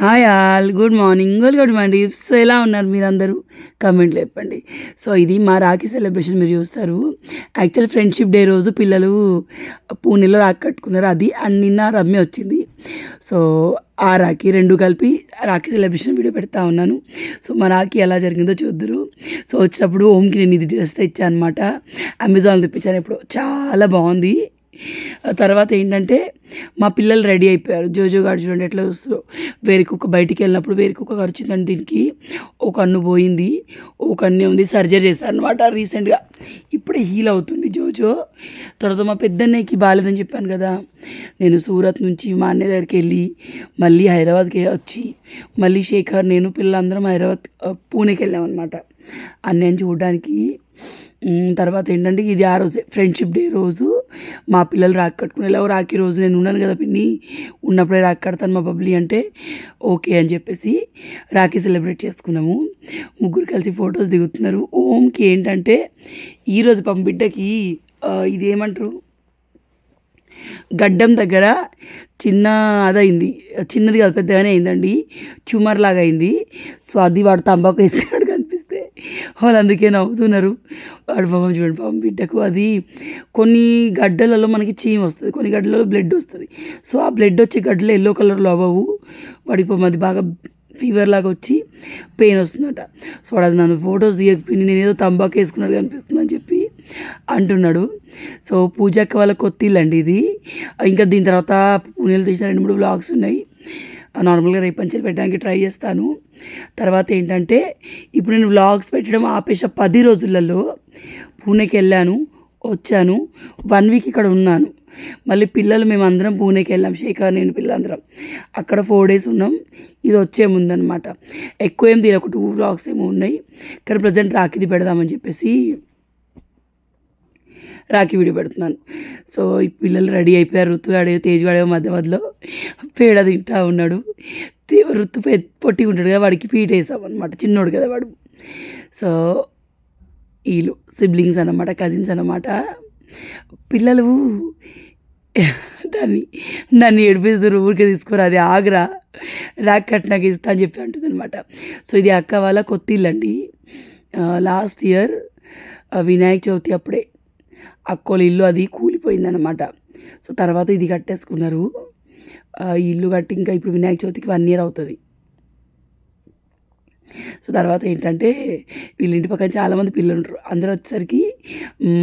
Hi all good morning. Good అండి so ఎలా ఉన్నారు మీరందరూ? కమెంట్లు చెప్పండి. సో ఇది మా రాఖీ సెలబ్రేషన్ మీరు చూస్తారు. యాక్చువల్ ఫ్రెండ్షిప్ డే రోజు పిల్లలు పూణేలో రాఖీ కట్టుకున్నారు. అది అండ్ నిన్న రమ్య వచ్చింది. సో ఆ రాఖీ రెండు కలిపి రాఖీ సెలబ్రేషన్ వీడియో పెడతా ఉన్నాను. సో మా రాఖీ ఎలా జరిగిందో చూద్దరు. సో వచ్చినప్పుడు ఓమ్కి నేను ఇది డ్రెస్ తెచ్చాను అనమాట అమెజాన్ తెప్పించాను. ఇప్పుడు చాలా బాగుంది. తర్వాత ఏంటంటే మా పిల్లలు రెడీ అయిపోయారు. జోజో గారు చూడండి ఎట్లా చూస్తారు కుక్క బయటికి వెళ్ళినప్పుడు వేరికొక ఖర్చుందండి దీనికి ఒక కన్ను పోయింది. ఒక కన్ను ఉంది. సర్జరీ చేశారు అనమాట రీసెంట్గా ఇప్పుడే హీల్ అవుతుంది జోజో. తర్వాత మా పెద్దన్నయ్యకి బాగాలేదని చెప్పాను కదా. నేను సూరత్ నుంచి మా అన్నయ్య దగ్గరికి వెళ్ళి మళ్ళీ హైదరాబాద్కి వచ్చి మళ్ళీ శేఖర్ నేను పిల్లలందరం హైదరాబాద్ పూణేకి వెళ్ళామన్నమాట. అన్నయ్యని చూడడానికి తర్వాత ఏంటంటే ఇది ఆ రోజే ఫ్రెండ్షిప్ డే రోజు మా పిల్లలు రాఖీ కట్టుకుని ఎలా రాఖీ రోజు నేను ఉన్నాను కదా పిన్ని ఉన్నప్పుడే రాఖీ కడతాను మా బబ్లీ అంటే ఓకే అని చెప్పేసి రాఖీ సెలబ్రేట్ చేసుకున్నాము. ముగ్గురు కలిసి ఫొటోస్ దిగుతున్నారు. ఓంకి ఏంటంటే ఈరోజు పంపిడ్డకి ఇదేమంటారు ఇది ఏమంటారు గడ్డం దగ్గర చిన్న అదైంది చిన్నది కాదు పెద్దగానే అయిందండి. చుమర్ లాగా అయింది. సో అది వాడు తంబాకు వేసుకున్నాడు వాళ్ళు అందుకే నవ్వుతున్నారు. వాడు పాపం చూడండి పాపం బిడ్డకు అది కొన్ని గడ్డలలో మనకి చీమ వస్తుంది కొన్ని గడ్డలలో బ్లడ్ వస్తుంది. సో ఆ బ్లడ్ వచ్చే గడ్డలు ఎల్లో కలర్లో అవ్వవు. వాడికి పాపం అది బాగా ఫీవర్ లాగా వచ్చి పెయిన్ వస్తుందట. సో వాడు అది నన్ను ఫొటోస్ దిగకపోయి నేను ఏదో తంబాకు వేసుకున్నాడు అనిపిస్తుంది అని చెప్పి అంటున్నాడు. సో పూజక్క వాళ్ళ కొత్త ఇల్లు అండి ఇది. ఇంకా దీని తర్వాత పూణేలో తీసిన రెండు మూడు బ్లాగ్స్ ఉన్నాయి. నార్మల్గా రేపు పంచలు పెట్టడానికి ట్రై చేస్తాను. తర్వాత ఏంటంటే ఇప్పుడు నేను వ్లాగ్స్ పెట్టడం ఆపేసా పది రోజులలో పూణేకి వెళ్ళాను వచ్చాను వన్ వీక్ ఇక్కడ ఉన్నాను. మళ్ళీ పిల్లలు మేము అందరం పూణేకి వెళ్ళాం శేఖర్ నేను పిల్లలందరం. అక్కడ ఫోర్ డేస్ ఉన్నాం ఇది వచ్చే ముందనమాట ఎక్కువ ఏం తీయలేదు ఒక టూ వ్లాగ్స్ ఏమో ఉన్నాయి. కానీ ప్రజెంట్ రాకిది పెడదామని చెప్పేసి రాఖీ వీడియో పెడుతున్నాను. సో ఈ పిల్లలు రెడీ అయిపోయారు. ఋతు ఆడే తేజ్ ఆడే మధ్య మధ్యలో పేడ తింటా ఉన్నాడు. ఋతు పొట్టి ఉంటాడు కదా వాడికి పీట వేసామన్నమాట చిన్నోడు కదా వాడు. సో వీళ్ళు సిబ్లింగ్స్ అన్నమాట కజిన్స్ అన్నమాట. పిల్లలు దాన్ని నన్ను ఏడిపిస్తారు ఊరికే తీసుకురా అది ఆగ్రా రాక్ కట్టినాక ఇస్తా అని చెప్పి అంటుంది అనమాట సో ఇది అక్క వాళ్ళ కొత్త ఇల్లు అండి లాస్ట్ ఇయర్ వినాయక చవితి అప్పుడే. అక్కోళ్ళ ఇల్లు అది కూలిపోయిందనమాట సో తర్వాత ఇది కట్టేసుకున్నారు. ఇల్లు కట్టి ఇంకా ఇప్పుడు వినాయక చవితికి వన్ ఇయర్ అవుతుంది. సో తర్వాత ఏంటంటే వీళ్ళ ఇంటి పక్కన చాలామంది పిల్లలు ఉంటారు అందరూ వచ్చేసరికి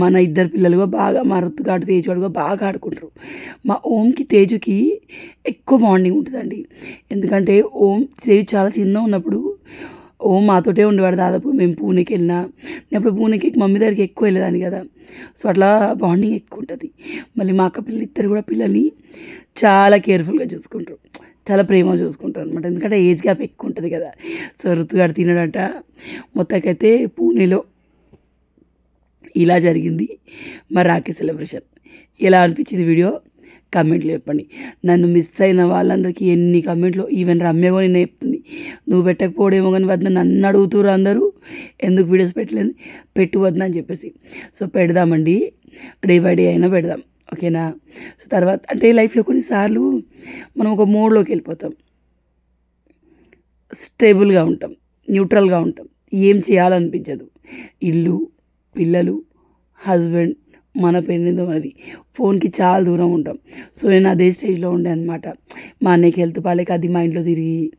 మన ఇద్దరు పిల్లలు కూడా బాగా మా రుతుగాడు తేజుగాడు బాగా ఆడుకుంటారు. మా ఓంకి తేజుకి ఎక్కువ బాండింగ్ ఉంటుందండి. ఎందుకంటే ఓం తేజు చాలా చిన్న ఉన్నప్పుడు ఓ మాతోటే ఉండేవాడు దాదాపు. మేము పూణేకి వెళ్ళినా నేను అప్పుడు పూణేకి మమ్మీ దగ్గరికి ఎక్కువ వెళ్ళేదాన్ని కదా. సో అట్లా బాండింగ్ ఎక్కువ ఉంటుంది. మళ్ళీ మా అక్క పిల్లలు ఇద్దరు కూడా పిల్లల్ని చాలా కేర్ఫుల్గా చూసుకుంటారు. చాలా ప్రేమ చూసుకుంటారు అనమాట ఎందుకంటే ఏజ్ గ్యాప్ ఎక్కువ ఉంటుంది కదా. సో ఋతుగాడు తినడంట. మొత్తానికైతే పూణేలో ఇలా జరిగింది మా రాఖీ సెలబ్రేషన్ ఎలా అనిపించింది వీడియో కమెంట్లు చెప్పండి. నన్ను మిస్ అయిన వాళ్ళందరికీ ఎన్ని కమెంట్లు ఈవెన్ రమ్య కూడా నేను చెప్తుంది. నువ్వు పెట్టకపోవడేమో కానీ వద్ద నన్ను అడుగుతున్నారు అందరూ. ఎందుకు వీడియోస్ పెట్టలేదు? పెట్టువద్దు అని చెప్పేసి. సో పెడదామండి. డే బై డే అయినా పెడదాం. ఓకేనా? సో తర్వాత అంటే లైఫ్లో కొన్నిసార్లు మనం ఒక మోడ్లోకి వెళ్ళిపోతాం. స్టేబుల్గా ఉంటాం. న్యూట్రల్గా ఉంటాం. ఏం చేయాలనిపించదు. ఇల్లు పిల్లలు హస్బెండ్ మన పెళ్ళిందో అది ఫోన్కి చాలా దూరం ఉంటాం. సో నేను అదే స్టేజ్లో ఉండే అనమాట మా అన్నయ్యకి హెల్త్ పాలేక అది మా ఇంట్లో తిరిగి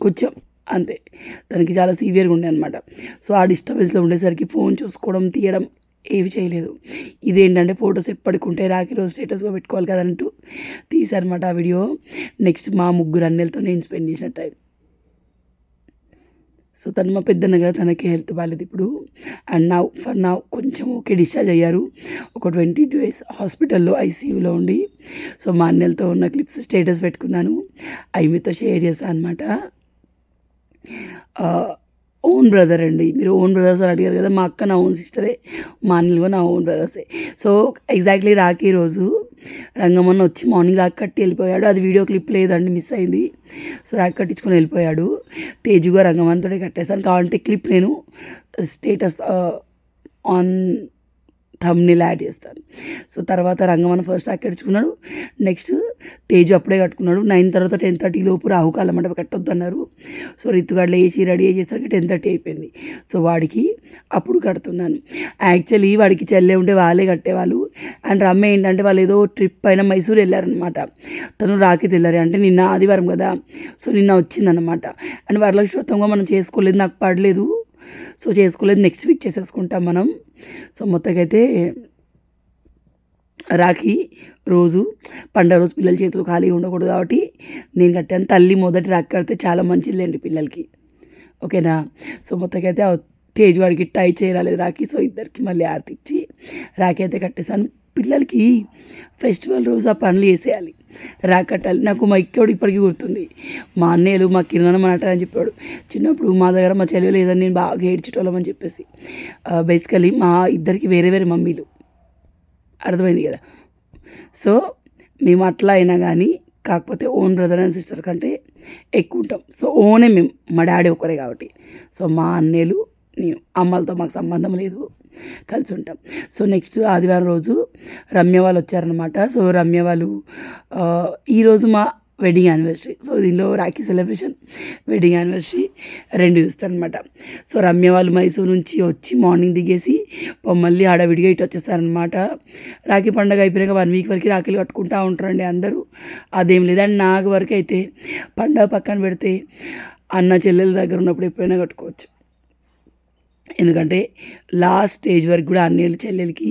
కొంచెం అంతే. దానికి చాలా సీవియర్గా ఉండే అనమాట సో ఆ డిస్టర్బెన్స్లో ఉండేసరికి ఫోన్ చూసుకోవడం తీయడం ఏవి చేయలేదు. ఇదేంటంటే ఫొటోస్ ఎప్పటికి ఉంటే రాఖీ రోజు స్టేటస్గా పెట్టుకోవాలి కదంటూ తీసారనమాట ఆ వీడియో. నెక్స్ట్ మా ముగ్గురు అన్నెలతో నేను స్పెండ్ చేసిన టైం. సో తను మా పెద్దనగా తనకి హెల్త్ బాగాలేదు ఇప్పుడు. అండ్ నా ఫర్ నా కొంచెం ఓకే డిశ్చార్జ్ అయ్యారు. ఒక ట్వంటీ టూ డేస్ హాస్పిటల్లో ఐసీయూలో ఉండి. సో మా అన్నెలతో ఉన్న క్లిప్స్ స్టేటస్ పెట్టుకున్నాను. అవి మీతో షేర్ చేశాను అనమాట ఓన్ బ్రదర్ అండి. మీరు ఓన్ బ్రదర్స్ అని అడిగారు కదా మా అక్క నా ఓన్ సిస్టరే మా అన్నలు కూడా నా ఓన్ బ్రదర్సే. సో ఎగ్జాక్ట్లీ రాఖీ రోజు రంగమన్న వచ్చి మార్నింగ్ రాకి కట్టి వెళ్ళిపోయాడు. అది వీడియో క్లిప్ లేదండి మిస్ అయింది. సో రాఖీ కట్టించుకొని వెళ్ళిపోయాడు. తేజుగా రంగమన్నతోనే కట్టేశాను. కావాలంటే క్లిప్ నేను స్టేటస్ ఆన్ థమ్నిల్ యాడ్ చేస్తాను సో తర్వాత రంగమన్న ఫస్ట్ అక్కడించుకున్నాడు నెక్స్ట్ తేజు అప్పుడే కట్టుకున్నాడు. నైన్ తర్వాత టెన్ థర్టీ లోపు రాహుకాలం మండప కట్టొద్దు అన్నారు. సో రిత్తుగాడు లేచి రెడీ అయ్యేసరికి టెన్ థర్టీ అయిపోయింది. సో వాడికి అప్పుడు కడుతున్నాను. యాక్చువల్లీ వాడికి చెల్లె ఉంటే వాళ్ళే కట్టేవాళ్ళు. అండ్ రమ్మ ఏంటంటే వాళ్ళు ఏదో ట్రిప్ పైన మైసూర్ వెళ్ళారనమాట తను రాకి తెల్లారి అంటే నిన్న ఆదివారం కదా. సో నిన్న వచ్చిందనమాట అండ్ వరలక్ష్మోత్తంగా మనం చేసుకోలేదు నాకు పడలేదు. సో చేసుకోలేదు. నెక్స్ట్ వీక్ చేసేసుకుంటాం మనం. సో మొత్తకైతే రాఖీ రోజు పండగ రోజు పిల్లల చేతులు ఖాళీగా ఉండకూడదు కాబట్టి నేను కట్టాను. తల్లి మొదటి రాఖీ కడితే చాలా మంచిదిలేండి పిల్లలకి. ఓకేనా? సో మొత్తకైతే ఆ తేజ్ వాడికి టై చేయరాలేదు రాఖీ. సో ఇద్దరికి మళ్ళీ ఆర్తిచ్చి ఇచ్చి రాఖీ అయితే కట్టేసాను పిల్లలకి ఫెస్టివల్ రోజు ఆ పనులు చేసేయాలి. రాకట్టాలి. కట్టాలి నాకు మా ఇక్కడు ఇప్పటికీ గుర్తుంది. మా అన్నయ్యలు మా కిరణ్ మా అని చెప్పాడు. చిన్నప్పుడు మా దగ్గర మా చెల్లెలు లేదని నేను బాగా ఏడ్చేటోళ్ళం అని చెప్పేసి. బేసికలీ మా ఇద్దరికి వేరే వేరే మమ్మీలు. అర్థమైంది కదా? సో మేము అట్లా అయినా కానీ కాకపోతే ఓన్ బ్రదర్ అండ్ సిస్టర్ కంటే ఎక్కువ ఉంటాం. సో ఓనే మేము. మా డాడీ ఒకరే కాబట్టి. సో మా అన్నయ్యలు నేను. అమ్మలతో మాకు సంబంధం లేదు. కలిసి ఉంటాం సో నెక్స్ట్ ఆదివారం రోజు రమ్య వాళ్ళు వచ్చారనమాట సో రమ్య వాళ్ళు ఈరోజు మా వెడ్డింగ్ యానివర్సరీ. సో దీనిలో రాఖీ సెలబ్రేషన్ వెడ్డింగ్ యానివర్సరీ రెండు చూస్తారనమాట సో రమ్య వాళ్ళు మైసూర్ నుంచి వచ్చి మార్నింగ్ దిగేసి మళ్ళీ హడావిడిగా ఇటు వచ్చేస్తారనమాట రాఖీ పండగ అయిపోయాక వన్ వీక్ వరకు రాఖీలు కట్టుకుంటూ ఉంటారండి అందరూ. అదేం లేదు అండ్ నాకు వరకు అయితే పండగ పక్కన పెడితే అన్న చెల్లెల దగ్గర ఉన్నప్పుడు ఎప్పుడైనా కట్టుకోవచ్చు. ఎందుకంటే లాస్ట్ స్టేజ్ వరకు కూడా అన్నయ్యలు చెల్లెలకి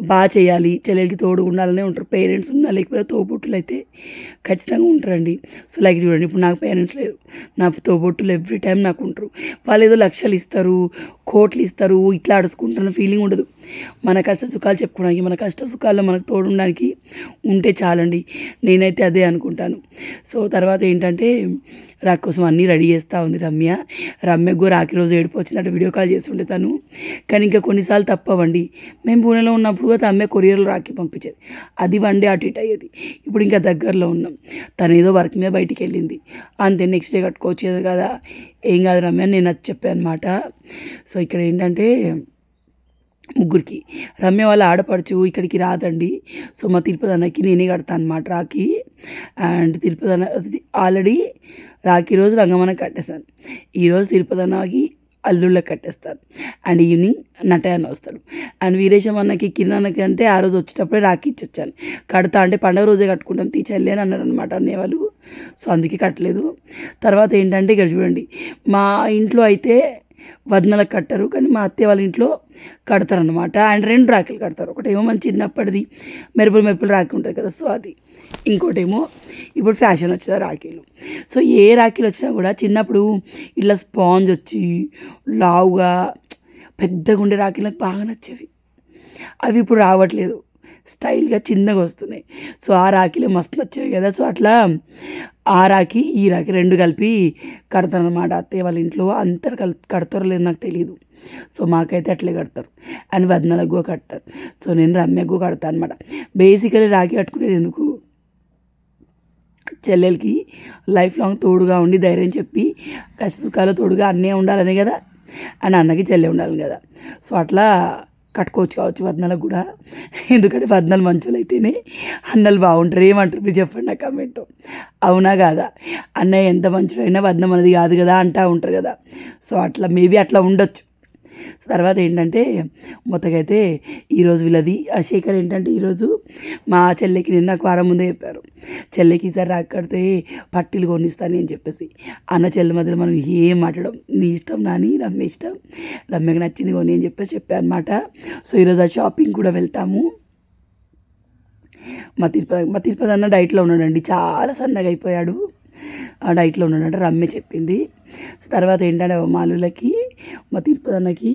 బాగా చేయాలి. చెల్లెలకి తోడు ఉండాలనే ఉంటారు. పేరెంట్స్ ఉన్నా లేకపోతే తోబుట్టులు అయితే ఖచ్చితంగా ఉంటారండి. సో లైక్ చూడండి ఇప్పుడు నాకు పేరెంట్స్ లేరు. నా తోబుట్టులు ఎవ్రీ టైం నాకు ఉంటారు. వాళ్ళు ఏదో లక్షలు ఇస్తారు కోట్లు ఇస్తారు ఇట్లా అడుచుకుంటున్న ఫీలింగ్ ఉండదు. మన కష్ట సుఖాలు చెప్పుకోవడానికి మన కష్ట సుఖాల్లో మనకు తోడు ఉండడానికి ఉంటే చాలండి. నేనైతే అదే అనుకుంటాను. సో తర్వాత ఏంటంటే రా కోసం అన్నీ రెడీ చేస్తూ ఉంది రమ్య. రమ్యకు కూడా రాకి రోజు ఏడుపు వచ్చినట్టు వీడియో కాల్ చేస్తుండే తను. కానీ ఇంకా కొన్నిసార్లు తప్పవండి. మేము పూణేలో ఉన్నప్పుడు కూడా అమ్మే కొరియర్లో రాకి పంపించేది. అది వన్ డే అటు ఇటు అయ్యేది. ఇప్పుడు ఇంకా దగ్గరలో ఉన్నాం. తను ఏదో వర్క్ మీద బయటికి వెళ్ళింది. అంతే నెక్స్ట్ డే కట్టుకోవచ్చేది కదా. ఏం కాదు రమ్య నేను అది చెప్పాను అనమాట సో ఇక్కడ ఏంటంటే ముగ్గురికి. రమ్య వాళ్ళ ఆడపడుచు ఇక్కడికి రాదండి. సో మా తిరుపతి అన్నకి నేనే కడతాను అనమాట రాఖీ. అండ్ తిరుపతి అన్న ఆల్రెడీ రాఖీ రోజు రంగమన్న కట్టేశాను ఈరోజు తిరుపతి అన్నకి అల్లుళ్ళకి కట్టేస్తాను అండ్ ఈవినింగ్ నటయాన్ని వస్తాడు. అండ్ వీరేశం అన్నకి కిరణ్ అన్నకి అంటే ఆ రోజు వచ్చేటప్పుడే రాఖీ ఇచ్చి వచ్చాను కడతా అంటే పండగ రోజే కట్టుకుంటాం తీచెల్లి అని అన్నారు అనమాట అనేవాళ్ళు సో అందుకే కట్టలేదు. తర్వాత ఏంటంటే ఇక్కడ చూడండి. మా ఇంట్లో అయితే వదనలకు కట్టరు కానీ మా అత్తయ్య వాళ్ళ ఇంట్లో కడతారనమాట అండ్ రెండు రాఖీలు కడతారు. ఒకటేమో మన చిన్నప్పటిది మెరుపులు మెరుపులు రాఖీ ఉంటుంది కదా సో అది ఇంకోటేమో ఇప్పుడు ఫ్యాషన్ వచ్చిన రాఖీలు. సో ఏ రాఖీలు వచ్చినా కూడా చిన్నప్పుడు ఇట్లా స్పాంజ్ వచ్చి లావుగా పెద్దగా ఉండే రాఖీలు నాకు బాగా నచ్చేవి. అవి ఇప్పుడు రావట్లేదు. స్టైల్గా చిన్నగా వస్తున్నాయి. సో ఆ రాఖీలు మస్తు నచ్చేవి కదా. సో అట్లా ఆ రాఖీ ఈ రాఖీ రెండు కలిపి కడతాను అనమాట అత్తయ్య వాళ్ళ ఇంట్లో. అందరు కల్ కడతారో లేదు నాకు తెలియదు సో మాకైతే అట్లే కడతారు. అండ్ వదనలకు కూడా కడతారు. సో నేను రమ్యకు కడతాను అనమాట బేసికలీ రాఖీ కట్టుకునేది ఎందుకు? చెల్లెలకి లైఫ్ లాంగ్ తోడుగా ఉండి ధైర్యం చెప్పి కష్ట సుఖాలు తోడుగా అన్నీ ఉండాలని కదా. అండ్ అన్నకి చెల్లె ఉండాలి కదా. సో అట్లా కట్టుకోవచ్చు కావచ్చు వదనలకు కూడా. ఎందుకంటే వదనలు మంచోళ్ళు అయితేనే అన్నలు బాగుంటారు. ఏమంటారు మీరు చెప్పండి నా కమెంట్ అవునా కాదా? అన్నయ్య ఎంత మంచిడైనా వదనం అనేది కాదు కదా అంటా ఉంటారు కదా. సో అట్లా మేబీ అట్లా ఉండొచ్చు. సో తర్వాత ఏంటంటే మొత్తకైతే ఈరోజు వీళ్ళది. ఆ శేఖర్ ఏంటంటే ఈరోజు మా చెల్లెకి నిన్న నాకు వారం ముందే చెప్పారు. చెల్లెకి ఈసారి రాకడితే పట్టీలు కొనిస్తాను అని చెప్పేసి. అన్న చెల్లె మధ్యలో మనం ఏం మాట్లాడడం? నీ ఇష్టం నాని రమ్య ఇష్టం? రమ్యకి నచ్చింది కొని అని చెప్పేసి చెప్పాను అనమాట సో ఈరోజు ఆ షాపింగ్ కూడా వెళ్తాము. మా తిరుపతి మా తిరుపతి అన్న డైట్లో ఉన్నాడండి. చాలా సన్నగా అయిపోయాడు. ఆ డైట్లో ఉన్నాడంటే రమ్మే చెప్పింది. సో తర్వాత ఏంటంటే మాలులకి మా తిరుపతి అన్నకి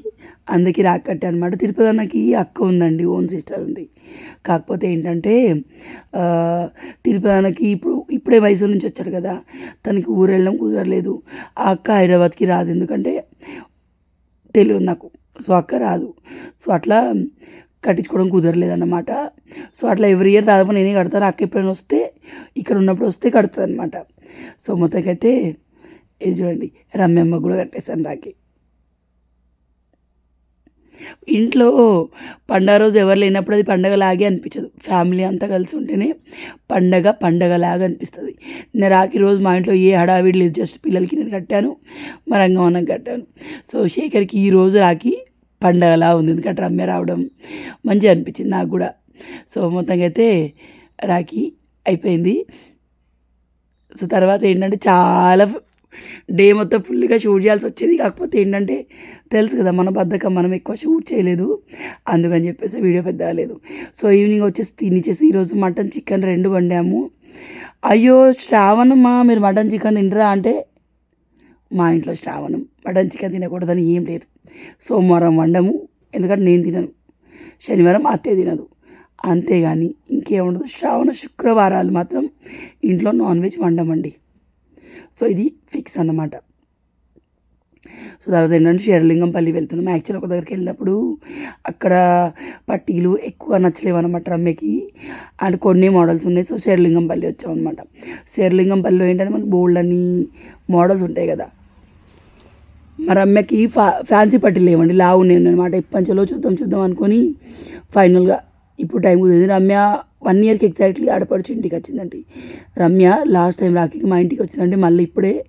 అందుకే రాకట్టే అనమాట తిరుపతి అన్నకి అక్క ఉందండి ఓన్ సిస్టర్ ఉంది. కాకపోతే ఏంటంటే తిరుపతి అన్నకి ఇప్పుడు ఇప్పుడే వయసు నుంచి వచ్చాడు కదా. తనకి ఊరు వెళ్ళడం కుదరలేదు. ఆ అక్క హైదరాబాద్కి రాదు. ఎందుకంటే తెలియదు నాకు. సో అక్క రాదు. సో అట్లా కట్టించుకోవడం కుదరలేదన్నమాట. సో అట్లా ఎవ్రీ ఇయర్ దాదాపు నేనే కడతాను. అక్క ఎప్పుడైనా వస్తే ఇక్కడ ఉన్నప్పుడు వస్తే కడుతుంది అనమాట సో మొత్తకైతే ఇది చూడండి రమ్యమ్మ కూడా కట్టేశాను రాకి ఇంట్లో పండగ రోజు ఎవరు లేనప్పుడు అది పండగలాగే అనిపించదు. ఫ్యామిలీ అంతా కలిసి ఉంటేనే పండగ పండగలాగా అనిపిస్తుంది. నేను రాకి రోజు మా ఇంట్లో ఏ హడావిడి లేదు జస్ట్ పిల్లలకి నేను కట్టాను మా రంగమన్నకి కట్టాను. సో శేఖర్కి ఈ రోజు రాఖీ పండగలా ఉంది ఎందుకంటే రమ్య రావడం మంచిగా అనిపించింది నాకు కూడా. సో మొత్తంగా అయితే రాఖీ అయిపోయింది. సో తర్వాత ఏంటంటే చాలా డే మొత్తం ఫుల్గా షూట్ చేయాల్సి వచ్చేది. కాకపోతే ఏంటంటే తెలుసు కదా మన బద్ధకం మనం ఎక్కువ షూట్ చేయలేదు. అందుకని చెప్పేసి వీడియో పెద్ద లేదు. సో ఈవినింగ్ వచ్చేసి తినిచేసి ఈరోజు మటన్ చికెన్ రెండు వండాము. అయ్యో శ్రావణమ్మా మీరు మటన్ చికెన్ తినరా అంటే మా ఇంట్లో శ్రావణం. మటన్ చికెన్ తినకూడదని ఏం లేదు. సోమవారం వండము. ఎందుకంటే నేను తినను. శనివారం అత్తే తినదు. అంతేగాని ఇంకేముండదు. శ్రావణ శుక్రవారాలు మాత్రం ఇంట్లో నాన్ వెజ్ వండమండి. సో ఇది ఫిక్స్ అన్నమాట. సో తర్వాత ఏంటంటే షేర్లింగంపల్లి వెళ్తున్నాం. యాక్చువల్గా ఒక దగ్గరికి వెళ్ళినప్పుడు అక్కడ పట్టీలు ఎక్కువ నచ్చలేవు అనమాట రమ్యకి. అండ్ కొన్ని మోడల్స్ ఉన్నాయి. సో షేర్లింగంపల్లి వచ్చాం అనమాట షేర్లింగంపల్లిలో ఏంటంటే మనకి బోల్డ్ అని మోడల్స్ ఉంటాయి కదా. మరి అమ్మకి ఫా ఫ్యాన్సీ పట్టీలు లేవండి. లావు నేను అనమాట ఇప్పంచలో చూద్దాం చూద్దాం అనుకొని ఫైనల్గా ఇప్పుడు టైం కుదిరింది రమ్య వన్ ఇయర్కి ఎగ్జాక్ట్లీ ఆడపడుచు ఇంటికి వచ్చిందండి. రమ్య లాస్ట్ టైం రాఖీకి మా ఇంటికి వచ్చిందంటే మళ్ళీ ఇప్పుడే.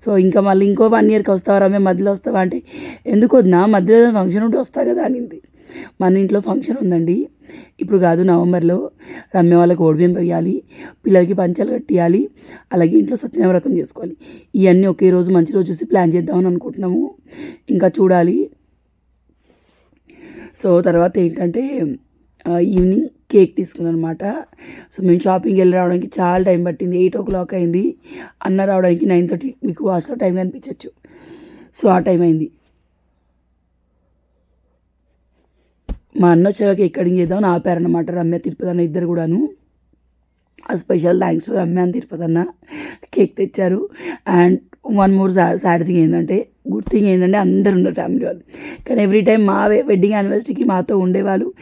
సో ఇంకా మళ్ళీ ఇంకో వన్ ఇయర్కి వస్తావా రమ్య? మధ్యలో వస్తావా అంటే ఎందుకు వద్దా మధ్యలో ఏదైనా ఫంక్షన్ ఉంటే వస్తా కదా అనింది. మన ఇంట్లో ఫంక్షన్ ఉందండి. ఇప్పుడు కాదు నవంబర్లో రమ్య వాళ్ళకి ఓడిబియ్యం వేయాలి పిల్లలకి పంచాలు కట్టియాలి. అలాగే ఇంట్లో సత్యనవ్రతం చేసుకోవాలి. ఇవన్నీ ఒకే రోజు మంచి రోజు చూసి ప్లాన్ చేద్దామని అనుకుంటున్నాము. ఇంకా చూడాలి. సో తర్వాత ఏంటంటే ఈవినింగ్ కేక్ తీసుకున్నాను అనమాట సో మేము షాపింగ్కి వెళ్ళి రావడానికి చాలా టైం పట్టింది. ఎయిట్ ఓ క్లాక్ అయింది. అన్న రావడానికి నైన్ థర్టీ మీకు వాచ్లో టైం కనిపించవచ్చు సో ఆ టైం అయింది. మా అన్న వచ్చాక కేక్ చేద్దామని ఆపారనమాట రమ్య తిరుపతి అన్న ఇద్దరు కూడాను. ఆ స్పెషల్ థ్యాంక్స్ రమ్య అని తిరుపతి అన్న. కేక్ తెచ్చారు. And one more sad thing ఏంటంటే గుడ్ థింగ్ ఏంటంటే అందరు ఉన్నారు ఫ్యామిలీ వాళ్ళు. కానీ ఎవ్రీ టైం మా వెడ్డింగ్ యానివర్సరీకి మాతో ఉండేవాళ్ళు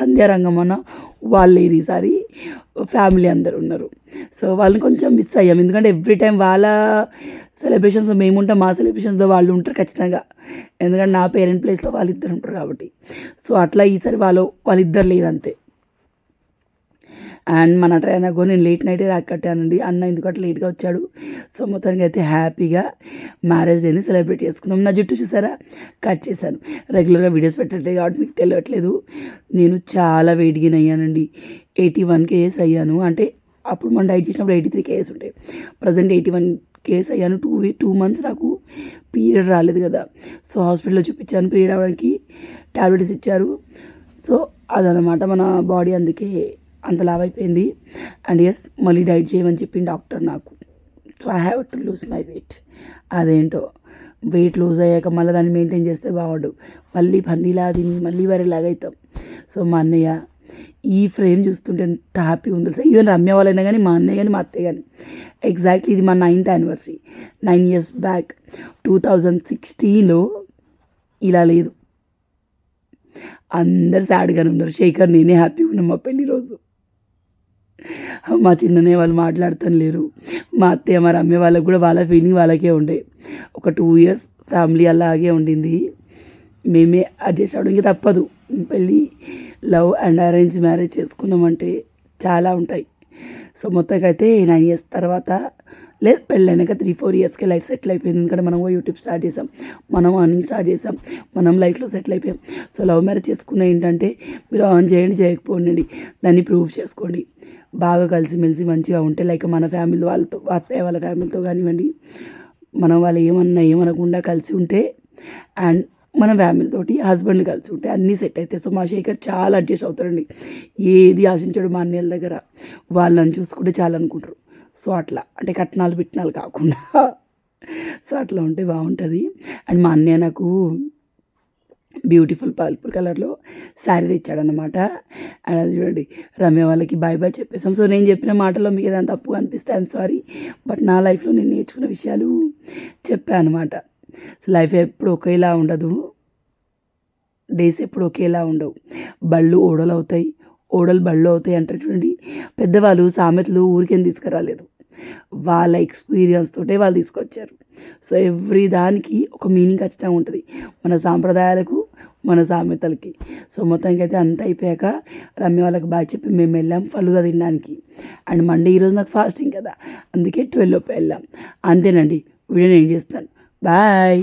సంధ్యా రంగమన్న వాళ్ళు లేరు ఈసారి ఫ్యామిలీ అందరు ఉన్నారు. సో వాళ్ళని కొంచెం మిస్ అయ్యాం. ఎందుకంటే ఎవ్రీ టైం వాళ్ళ సెలబ్రేషన్స్ మేము ఉంటాం మా సెలబ్రేషన్స్లో వాళ్ళు ఉంటారు ఖచ్చితంగా. ఎందుకంటే నా పేరెంట్ ప్లేస్లో వాళ్ళిద్దరు ఉంటారు కాబట్టి. సో అట్లా ఈసారి వాళ్ళు వాళ్ళిద్దరు లేరు అంతే. అండ్ మన ట్రైన్ కూడా నేను లేట్ నైటే రాకట్టానండి. అన్న ఎందుకంటే లేట్గా వచ్చాడు? సో మొత్తానికి అయితే హ్యాపీగా మ్యారేజ్ డేని సెలబ్రేట్ చేసుకున్నాం. నా జుట్టు చూసారా? కట్ చేశాను. రెగ్యులర్గా వీడియోస్ పెట్టట్లేదు కాబట్టి మీకు తెలియట్లేదు. నేను చాలా వెయిట్ గెయిన్ అయ్యానండి. ఎయిటీ వన్ కేఎస్ అయ్యాను. అంటే అప్పుడు మనం డైట్ చేసినప్పుడు ఎయిటీ త్రీ కేఎస్ ఉంటాయి ప్రజెంట్ ఎయిటీ వన్ కేస్ అయ్యాను టూ టూ మంత్స్ నాకు పీరియడ్ రాలేదు కదా. సో హాస్పిటల్లో చూపించాను. పీరియడ్ అవ్వడానికి టాబ్లెట్స్ ఇచ్చారు. సో అదనమాట మన బాడీ అందుకే అంత లావైపోయింది. అయిపోయింది అండ్ ఎస్ మళ్ళీ డైట్ చేయమని చెప్పింది డాక్టర్ నాకు. So I have to lose my weight అదేంటో? వెయిట్ లూజ్ అయ్యాక మళ్ళీ దాన్ని మెయింటైన్ చేస్తే బాగుండు. మళ్ళీ పందిలా తిని మళ్ళీ వరేలాగా అవుతాం. సో మా అన్నయ్య ఈ ఫ్రేమ్ చూస్తుంటే ఎంత హ్యాపీగా ఉంది తెలుసా? ఈవెన్ రమ్య వాళ్ళైనా కానీ మా అన్నయ్య కానీ మా అత్తయ్య కానీ ఎగ్జాక్ట్లీ ఇది మా ninth anniversary nine years back two thousand సిక్స్టీన్లో ఇలా లేదు. అందరు సాడ్గానే ఉన్నారు. శేఖర్ నేనే హ్యాపీగా ఉన్నాం మా పెళ్ళి రోజు. మా చిన్ననే వాళ్ళు మాట్లాడుతాను లేరు. మా అత్తయ్య మా రమ్య వాళ్ళకి కూడా వాళ్ళ ఫీలింగ్ వాళ్ళకే ఉండే. ఒక టూ ఇయర్స్ ఫ్యామిలీ అలాగే ఉండింది. మేమే అడ్జస్ట్ అవడానికి తప్పదు. పెళ్ళి లవ్ అండ్ అరేంజ్ మ్యారేజ్ చేసుకున్నామంటే చాలా ఉంటాయి. సో మొత్తంగా అయితే నైన్ ఇయర్స్ తర్వాత లేదు పెళ్ళైనాక త్రీ ఫోర్ ఇయర్స్కి లైఫ్ సెటిల్ అయిపోయింది. ఎందుకంటే మనం యూట్యూబ్ స్టార్ట్ చేసాం. మనం అర్నింగ్ స్టార్ట్ చేసాం. మనం లైఫ్లో సెటిల్ అయిపోయాం. సో లవ్ మ్యారేజ్ చేసుకున్న ఏంటంటే మీరు ఆన్ చేయండి చేయకపోండి దాన్ని ప్రూవ్ చేసుకోండి. బాగా కలిసిమెలిసి మంచిగా ఉంటే లైక్ మన ఫ్యామిలీ వాళ్ళతో అత్తయ్య వాళ్ళ ఫ్యామిలీతో కానివ్వండి మనం వాళ్ళు ఏమన్నా ఏమనకుండా కలిసి ఉంటే అండ్ మన ఫ్యామిలీతో హస్బెండ్ కలిసి ఉంటే అన్నీ సెట్ అవుతాయి సో మా శేఖర్ చాలా అడ్జస్ట్ అవుతాడండి. ఏది ఆశించాడు మా అన్నయ్యల దగ్గర వాళ్ళని చూసుకుంటే చాలా అనుకుంటారు. సో అట్లా. అంటే కట్నాలు పెట్టినాలు కాకుండా. సో అట్లా ఉంటే బాగుంటుంది. అండ్ మా అన్నయ్య నాకు బ్యూటిఫుల్ పర్పుల్ కలర్లో శారీ తెచ్చాడనమాట అండ్ అది చూడండి రమ్య వాళ్ళకి బాయ్ బాయ్ చెప్పేసాం సో నేను చెప్పిన మాటలో మీకు ఏదైనా తప్పు అనిపిస్తే ఐఎమ్ సారీ బట్ నా లైఫ్లో నేను నేర్చుకున్న విషయాలు చెప్పాను అనమాట సో లైఫ్ ఎప్పుడు ఒకేలా ఉండదు. డేస్ ఎప్పుడు ఒకేలా ఉండవు. బళ్ళు ఓడలు అవుతాయి. ఓడలు బళ్ళు అవుతాయి అంటారు చూడండి పెద్దవాళ్ళు సామెతలు ఊరికేం తీసుకురాలేదు. వాళ్ళ ఎక్స్పీరియన్స్ తోటే వాళ్ళు తీసుకొచ్చారు. సో ఎవ్రీ దానికి ఒక మీనింగ్ ఖచ్చితంగా ఉంటుంది. మన సాంప్రదాయాలకు మన సామెతలకి. సో మొత్తానికి అయితే అంత అయిపోయాక రమ్య వాళ్ళకి బాగా చెప్పి మేము వెళ్ళాం ఫలుదా తినడానికి. అండ్ మండే ఈరోజు నాకు ఫాస్టింగ్ కదా అందుకే ట్వెల్వ్ లోపు వెళ్ళాం. అంతేనండి వీడియో నేను చేస్తాను. బాయ్!